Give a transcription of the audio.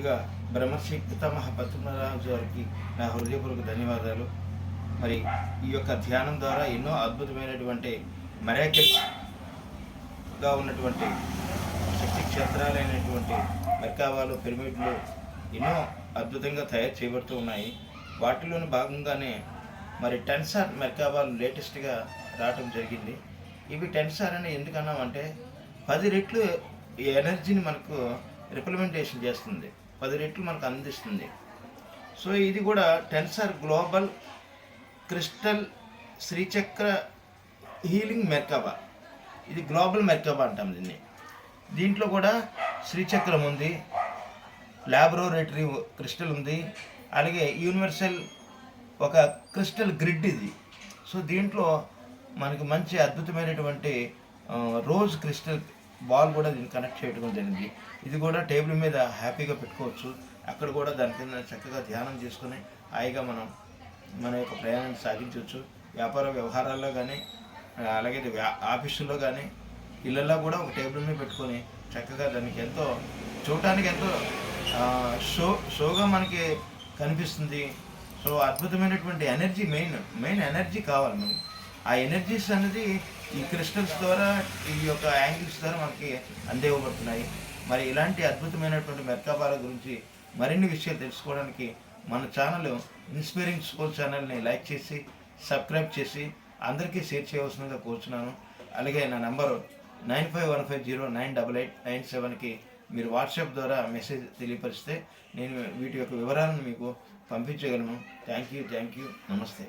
ఇక బ్రహ్మశ్రీ పితామహ పద్మరాజు గారికి నా హృదయపూర్వక ధన్యవాదాలు. మరి ఈ యొక్క ధ్యానం ద్వారా ఎన్నో అద్భుతమైనటువంటి మరాకిల్స్గా ఉన్నటువంటి శక్తి క్షేత్రాలైనటువంటి మెర్కావాలు పిరమిడ్లు ఎన్నో అద్భుతంగా తయారు చేయబడుతూ ఉన్నాయి. వాటిలోని భాగంగానే మరి టెన్సార్ మెర్కావాలు లేటెస్ట్గా రావటం జరిగింది. ఇవి టెన్సార్ అని ఎందుకన్నామంటే పది రెట్లు ఈ ఎనర్జీని మనకు రిప్లిమెంటేషన్ చేస్తుంది. పది రెట్లు మనకు అందిస్తుంది. సో ఇది కూడా tensor global crystal Srichakra healing merkaba ఇది గ్లోబల్ మెర్కబా అంటాం దీన్ని. దీంట్లో కూడా శ్రీచక్రం ఉంది ల్యాబొరేటరీ క్రిస్టల్ ఉంది అలాగే యూనివర్సల్ ఒక క్రిస్టల్ గ్రిడ్ ఇది. సో దీంట్లో మనకి మంచి అద్భుతమైనటువంటి రోజ్ క్రిస్టల్ బాల్ కూడా దీన్ని కనెక్ట్ చేయడం జరిగింది. ఇది కూడా టేబుల్ మీద హ్యాపీగా పెట్టుకోవచ్చు. అక్కడ కూడా దాని కింద చక్కగా ధ్యానం చేసుకుని హాయిగా మనం మన యొక్క ప్రయాణాన్ని సాగించవచ్చు. వ్యాపార వ్యవహారాల్లో కానీ అలాగే వ్యా- ఆఫీసుల్లో కానీ ఇళ్ళల్లో కూడా ఒక టేబుల్ మీద పెట్టుకొని చక్కగా దానికి ఎంతో చూడటానికి ఎంతో షో షోగా మనకి కనిపిస్తుంది. సో అద్భుతమైనటువంటి ఎనర్జీ మెయిన్ మెయిన్ ఎనర్జీ కావాలి మనకి. ఆ ఎనర్జీస్ అనేది ఈ క్రిస్టల్స్ ద్వారా ఈ యొక్క యాంగిల్స్ ద్వారా మనకి అందేవబడుతున్నాయి మరి ఇలాంటి అద్భుతమైనటువంటి మెర్కాబాల గురించి మరిన్ని విషయాలు తెలుసుకోవడానికి మన ఛానల్ ఇన్స్పైరింగ్ స్కూల్ ఛానల్ని లైక్ చేసి సబ్స్క్రైబ్ చేసి అందరికీ షేర్ చేయవలసిందిగా కోరుచున్నాను. అలాగే నా number nine five one five zero nine double eight nine సెవెన్కి మీరు వాట్సాప్ ద్వారా మెసేజ్ తెలియపరిస్తే నేను వీటి యొక్క వివరాలను మీకు పంపించగలను. థ్యాంక్ యూ థ్యాంక్ యూ నమస్తే.